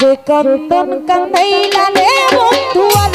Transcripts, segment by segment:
যে কান্দন কান্দাইলা রে বন্ধু আর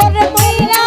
করে মহিলা